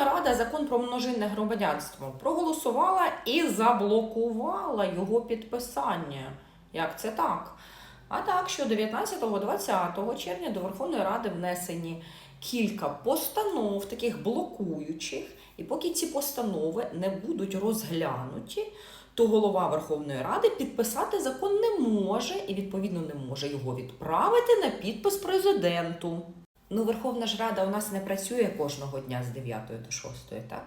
Верховна Рада закон про множинне громадянство проголосувала і заблокувала його підписання. Як це так? А так, що 19-20 червня до Верховної Ради внесені кілька постанов, таких блокуючих, і поки ці постанови не будуть розглянуті, то голова Верховної Ради підписати закон не може і, відповідно, не може його відправити на підпис президенту. Ну, Верховна ж Рада у нас не працює кожного дня з 9 до 6, так?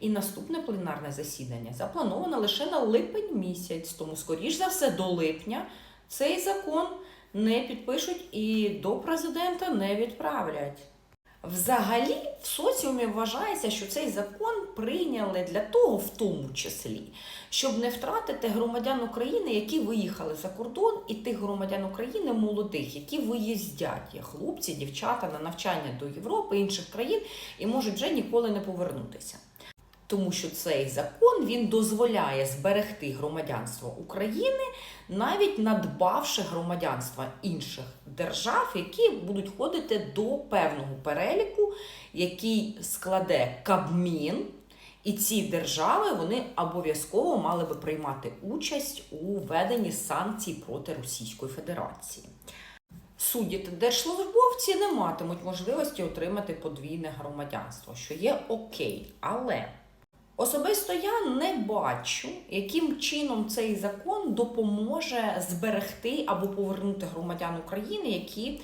І наступне пленарне засідання заплановано лише на липень місяць, тому, скоріш за все, до липня цей закон не підпишуть і до президента не відправлять. Взагалі, в соціумі вважається, що цей закон прийняли для того, в тому числі, щоб не втратити громадян України, які виїхали за кордон, і тих громадян України молодих, які виїздять, є хлопці, дівчата на навчання до Європи, інших країн і можуть вже ніколи не повернутися. Тому що цей закон він дозволяє зберегти громадянство України, навіть надбавши громадянства інших держав, які будуть входити до певного переліку, який складе Кабмін. І ці держави вони обов'язково мали би приймати участь у введенні санкцій проти Російської Федерації. Судді та держслужбовці не матимуть можливості отримати подвійне громадянство, що є окей. Але особисто я не бачу, яким чином цей закон допоможе зберегти або повернути громадян України, які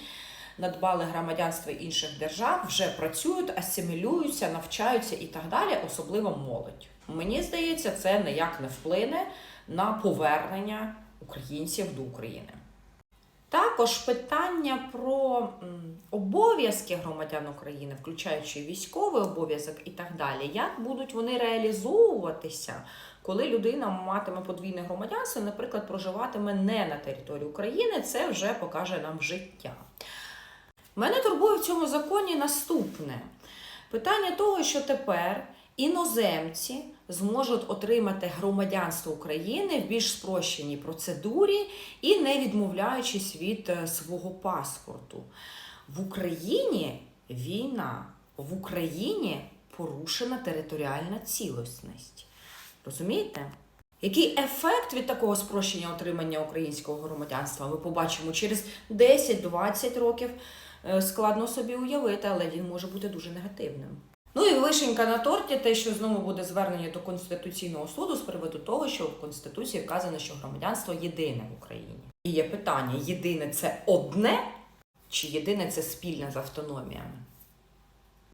надбали громадянство інших держав, вже працюють, асимілюються, навчаються і так далі, особливо молодь. Мені здається, це ніяк не вплине на повернення українців до України. Також питання про обов'язки громадян України, включаючи військовий обов'язок і так далі, як будуть вони реалізовуватися, коли людина матиме подвійне громадянство, наприклад, проживатиме не на території України, це вже покаже нам життя. Мене турбує в цьому законі наступне питання того, що тепер іноземці зможуть отримати громадянство України в більш спрощеній процедурі і не відмовляючись від е, свого паспорту. В Україні війна, в Україні порушена територіальна цілісність. Розумієте? Який ефект від такого спрощення отримання українського громадянства ми побачимо через 10-20 років? Е, Складно собі уявити, але він може бути дуже негативним. Вишенька на торті, те, що знову буде звернення до Конституційного суду з приводу того, що в Конституції вказано, що громадянство єдине в Україні. І є питання: єдине це одне, чи єдине це спільне з автономіями?